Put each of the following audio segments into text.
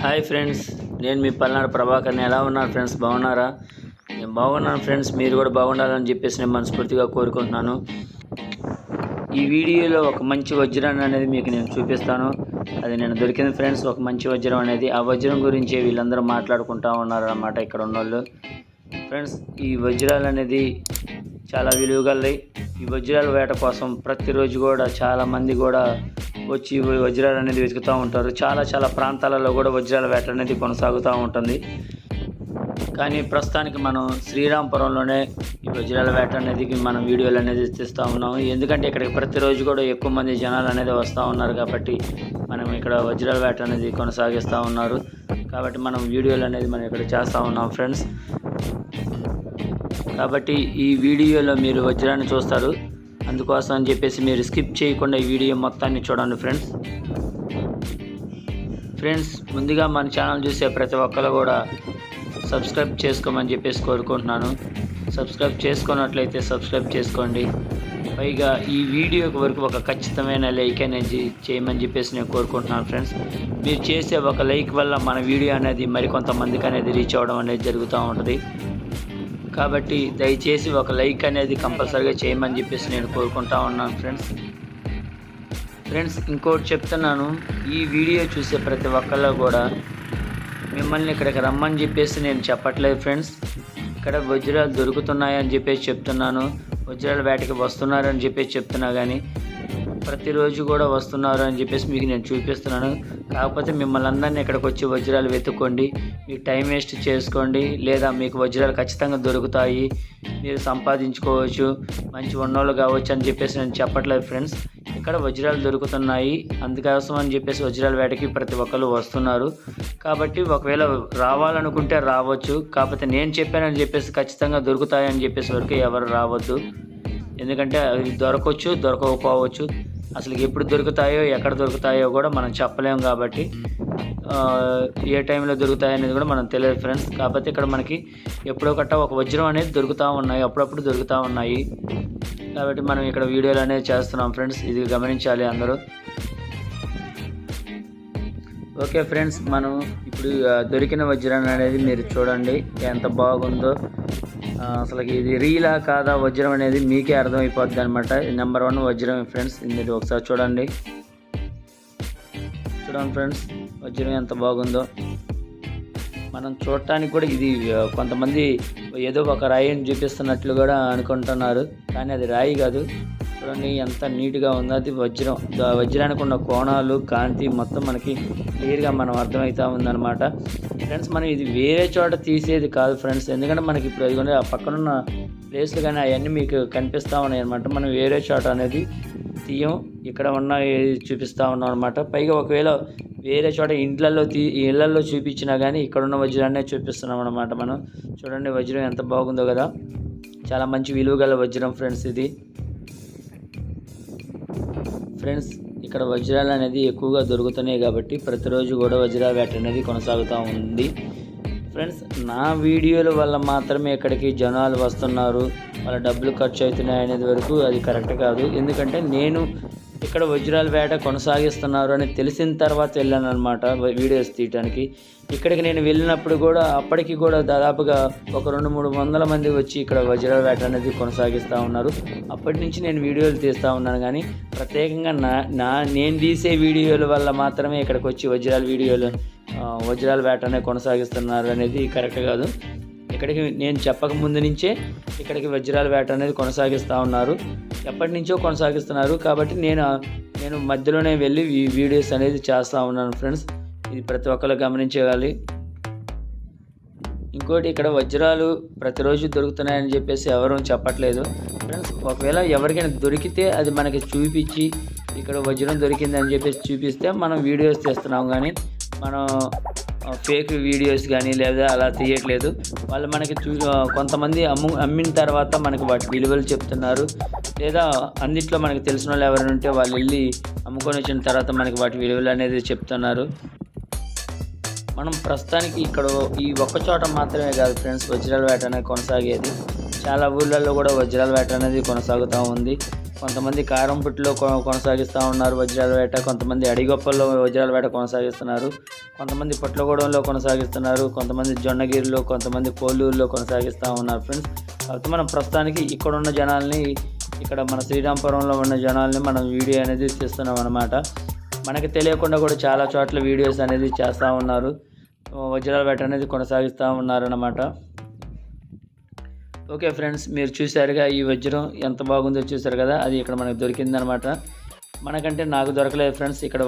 Hi friends నేను మీ పల్నాడు ప్రభాకర్ని. ఎలా ఉన్నారు ఫ్రెండ్స్? బాగున్నారా? నేను బాగున్నాను ఫ్రెండ్స్ మీరు కూడా బాగుండాలని చెప్పేసి నేను మనస్ఫూర్తిగా కోరుకుంటున్నాను. ఈ వీడియోలో ఒక మంచి వజ్రాన్ని అనేది మీకు నేను చూపిస్తాను. అది నేను దొరికింది ఫ్రెండ్స్ ఒక మంచి వజ్రం అనేది. ఆ వజ్రం గురించి వీళ్ళందరూ మాట్లాడుకుంటా ఉన్నారన్నమాట ఇక్కడ ఉన్నోళ్ళు. ఫ్రెండ్స్ ఈ వజ్రాలు అనేది చాలా విలువగలవి ఈ వజ్రాల వేట కోసం ప్రతిరోజు కూడా చాలామంది కూడా వచ్చి వజ్రాలు అనేది వెతుకుతూ ఉంటారు. చాలా చాలా ప్రాంతాలలో కూడా వజ్రాల వేట అనేది కొనసాగుతూ ఉంటుంది. కానీ ప్రస్తుతానికి మనం శ్రీరాంపురంలోనే ఈ వజ్రాల వేట అనేది మనం వీడియోలు అనేది తీస్తూ ఉన్నాం ఎందుకంటే ఇక్కడికి ప్రతిరోజు కూడా ఎక్కువ మంది జనాలు అనేది వస్తూ ఉన్నారు కాబట్టి మనం ఇక్కడ వజ్రాల వేట అనేది కొనసాగిస్తూ ఉన్నారు. కాబట్టి మనం వీడియోలు అనేది మనం ఇక్కడ చేస్తూ ఉన్నాం ఫ్రెండ్స్. కాబట్టి ఈ వీడియోలో మీరు వజ్రాన్ని చూస్తారు. అందుకోసం అని చెప్పేసి మీరు స్కిప్ చేయకుండా ఈ వీడియో మొత్తాన్ని చూడండి ఫ్రెండ్స్. ఫ్రెండ్స్ ముందుగా మన ఛానల్ చూసే ప్రతి ఒక్కరు కూడా సబ్స్క్రైబ్ చేసుకోమని చెప్పేసి కోరుకుంటున్నాను. సబ్స్క్రైబ్ చేసుకున్నట్లయితే సబ్స్క్రైబ్ చేసుకోండి. పైగా ఈ వీడియోకి వరకు ఒక ఖచ్చితమైన లైక్ అనేది చేయమని చెప్పేసి నేను కోరుకుంటున్నాను ఫ్రెండ్స్. మీరు చేసే ఒక లైక్ వల్ల మన వీడియో అనేది మరికొంతమందికి అనేది రీచ్ అవ్వడం అనేది జరుగుతూ ఉంటుంది. కాబట్టి దయచేసి ఒక లైక్ అనేది కంపల్సరీగా చేయమని చెప్పేసి నేను కోరుకుంటా ఉన్నాను ఫ్రెండ్స్. ఫ్రెండ్స్ ఇంకోటి చెప్తున్నాను. ఈ వీడియో చూసే ప్రతి ఒక్కళ్ళు కూడా మిమ్మల్ని ఇక్కడికి రమ్మని చెప్పేసి నేను చెప్పట్లేదు ఫ్రెండ్స్. ఇక్కడ వజ్రాలు దొరుకుతున్నాయని చెప్పేసి చెప్తున్నాను. వజ్రాల వేటకి వస్తున్నారని చెప్పేసి చెప్తున్నా కానీ ప్రతిరోజు కూడా వస్తున్నారు అని చెప్పేసి మీకు నేను చూపిస్తున్నాను. కాకపోతే మిమ్మల్ని అందరినీ ఇక్కడికి వచ్చి వజ్రాలు వెతుక్కోండి. మీకు టైం వేస్ట్ చేసుకోండి. లేదా మీకు వజ్రాలు ఖచ్చితంగా దొరుకుతాయి. మీరు సంపాదించుకోవచ్చు. మంచి ఉన్నోళ్ళు కావచ్చు అని చెప్పేసి నేను చెప్పట్లేదు ఫ్రెండ్స్. ఇక్కడ వజ్రాలు దొరుకుతున్నాయి. అందుకోసం అని చెప్పేసి వజ్రాల వేటకి ప్రతి ఒక్కరు వస్తున్నారు. కాబట్టి ఒకవేళ రావాలనుకుంటే రావచ్చు. కాకపోతే నేను చెప్పానని చెప్పేసి ఖచ్చితంగా దొరుకుతాయని చెప్పేసి వరకు ఎవరు రావద్దు. ఎందుకంటే అవి దొరకవచ్చు దొరకకపోవచ్చు. అసలు ఎప్పుడు దొరుకుతాయో ఎక్కడ దొరుకుతాయో కూడా మనం చెప్పలేము కాబట్టి ఏ టైంలో దొరుకుతాయి అనేది కూడా మనం తెలియదు ఫ్రెండ్స్. కాకపోతే ఇక్కడ మనకి ఎప్పుడో కట్ట ఒక వజ్రం అనేది దొరుకుతూ ఉన్నాయి అప్పుడప్పుడు దొరుకుతూ ఉన్నాయి. కాబట్టి మనం ఇక్కడ వీడియోలు అనేది చేస్తున్నాం ఫ్రెండ్స్. ఇది గమనించాలి అందరూ. ఓకే ఫ్రెండ్స్ మనం ఇప్పుడు దొరికిన వజ్రం అనేది మీరు చూడండి ఎంత బాగుందో. అసలు ఇది రీలా కాదా వజ్రం అనేది మీకే అర్థమైపోద్ది అనమాట నెంబర్ వన్ వజ్రం ఫ్రెండ్స్ ఇది మీరు ఒకసారి చూడండి. చూడండి ఫ్రెండ్స్ వజ్రం ఎంత బాగుందో. మనం చూడటానికి కూడా ఇది కొంతమంది ఏదో ఒక రాయిని చూపిస్తున్నట్లు కూడా అనుకుంటున్నారు. కానీ అది రాయి కాదు. చూడండి ఎంత నీట్గా ఉందో అది వజ్రం. వజ్రానికి ఉన్న కోణాలు కాంతి మొత్తం మనకి క్లియర్గా మనం అర్థమవుతూ ఉందన్నమాట. ఫ్రెండ్స్ మనం ఇది వేరే చోట తీసేది కాదు ఫ్రెండ్స్. ఎందుకంటే మనకి ఇప్పుడు అది ఆ పక్కనున్న ప్లేస్లు కానీ అవన్నీ మీకు కనిపిస్తూ ఉన్నాయి అనమాట మనం వేరే చోట అనేది తీయం. ఇక్కడ ఉన్న చూపిస్తూ ఉన్నాం అనమాట పైగా ఒకవేళ వేరే చోట ఇండ్లలో తీ ఇళ్ళలో చూపించినా కానీ ఇక్కడ ఉన్న వజ్రాన్నే చూపిస్తున్నాం అనమాట మనం. చూడండి వజ్రం ఎంత బాగుందో కదా. చాలా మంచి విలువ గల వజ్రం ఫ్రెండ్స్ ఇది. ఫ్రెండ్స్ ఇక్కడ వజ్రాలు అనేది ఎక్కువగా దొరుకుతున్నాయి కాబట్టి ప్రతిరోజు కూడా వజ్రాల వేట అనేది కొనసాగుతూ ఉంది. ఫ్రెండ్స్ నా వీడియోల వల్ల మాత్రమే ఇక్కడికి జనాలు వస్తున్నారు. వాళ్ళ డబ్బులు ఖర్చు అవుతున్నాయి అనేది వరకు అది కరెక్ట్ కాదు. ఎందుకంటే నేను ఇక్కడ వజ్రాల వేట కొనసాగిస్తున్నారు అని తెలిసిన తర్వాత వెళ్ళాను అనమాట వీడియోస్ తీయటానికి. ఇక్కడికి నేను వెళ్ళినప్పుడు కూడా అప్పటికి కూడా దాదాపుగా ఒక రెండు మూడు వందల మంది వచ్చి ఇక్కడ వజ్రాల వేట అనేది కొనసాగిస్తూ ఉన్నారు. అప్పటి నుంచి నేను వీడియోలు తీస్తూ ఉన్నాను కానీ ప్రత్యేకంగా నా నా నేను తీసే వీడియోల వల్ల మాత్రమే ఇక్కడికి వచ్చి వజ్రాల వీడియోలు వజ్రాల వేట అనేది కొనసాగిస్తున్నారు అనేది కరెక్ట్ కాదు. ఇక్కడికి నేను చెప్పక ముందు నుంచే ఇక్కడికి వజ్రాల వేట అనేది కొనసాగిస్తూ ఉన్నారు. ఎప్పటి నుంచో కొనసాగిస్తున్నారు కాబట్టి నేను నేను మధ్యలోనే వెళ్ళి ఈ వీడియోస్ అనేది చేస్తూ ఉన్నాను ఫ్రెండ్స్. ఇది ప్రతి ఒక్కరు గమనించాలి ఇంకోటి ఇక్కడ వజ్రాలు ప్రతిరోజు దొరుకుతున్నాయని చెప్పేసి ఎవరూ చెప్పట్లేదు. ఫ్రెండ్స్ ఒకవేళ ఎవరికైనా దొరికితే అది మనకి చూపించి ఇక్కడ వజ్రం దొరికిందని చెప్పేసి చూపిస్తే మనం వీడియోస్ తీస్తున్నాం కానీ మనం ఫేక్ వీడియోస్ కానీ లేదా అలా తీయట్లేదు. వాళ్ళు మనకి చూ కొంతమంది అమ్ము అమ్మిన తర్వాత మనకి వాటి విలువలు చెప్తున్నారు. లేదా అన్నిట్లో మనకి తెలిసిన వాళ్ళు ఎవరైనా ఉంటే వాళ్ళు వెళ్ళి అమ్ముకొని వచ్చిన తర్వాత మనకి వాటి విలువలు అనేది చెప్తున్నారు. మనం ప్రస్తుతానికి ఇక్కడ ఈ ఒక్క చోట మాత్రమే కాదు ఫ్రెండ్స్ వజ్రాల వేట అనేది కొనసాగేది. చాలా ఊళ్ళల్లో కూడా వజ్రాల వేట అనేది కొనసాగుతూ ఉంది. కొంతమంది కారంపుట్టులో కొనసాగిస్తూ ఉన్నారు వజ్రాల వేట కొంతమంది అడిగొప్పల్లో వజ్రాల వేట కొనసాగిస్తున్నారు కొంతమంది పొట్లగూడెంలో కొనసాగిస్తున్నారు కొంతమంది జొన్నగిరిలో కొంతమంది కోలూరులో కొనసాగిస్తూ ఉన్నారు ఫ్రెండ్స్. కాబట్టి మనం ప్రస్తుతానికి ఇక్కడ ఉన్న జనాల్ని ఇక్కడ మన శ్రీరాంపురంలో ఉన్న జనాల్ని మనం వీడియో అనేది తీస్తున్నాం అనమాట మనకి తెలియకుండా కూడా చాలా చోట్ల వీడియోస్ అనేది చేస్తూ ఉన్నారు. వజ్రాల వేట అనేది కొనసాగిస్తూ ఉన్నారన్నమాట ఓకే ఫ్రెండ్స్ మీరు చూశారుగా ఈ వజ్రం ఎంత బాగుందో చూశారు కదా అది ఇక్కడ మనకు దొరికిందనమాట. మనకంటే నాకు దొరకలేదు ఫ్రెండ్స్ ఇక్కడ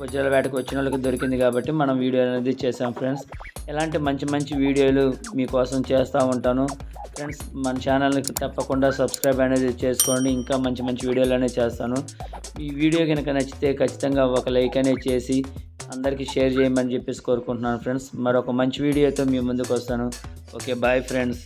వజ్రాల వేటకు వచ్చిన వాళ్ళకి దొరికింది కాబట్టి మనం వీడియో అనేది చేసాం ఫ్రెండ్స్. ఇలాంటి మంచి మంచి వీడియోలు మీకోసం చేస్తూ ఉంటాను. ఫ్రెండ్స్ మన ఛానల్కి తప్పకుండా సబ్స్క్రైబ్ అనేది చేసుకోండి ఇంకా మంచి మంచి వీడియోలు అనేది చేస్తాను. ఈ వీడియో కనుక నచ్చితే ఖచ్చితంగా ఒక లైక్ అనేది చేసి అందరికీ షేర్ చేయమని చెప్పేసి కోరుకుంటున్నాను ఫ్రెండ్స్. మరొక మంచి వీడియోతో మీ ముందుకు వస్తాను. Okay bye friends.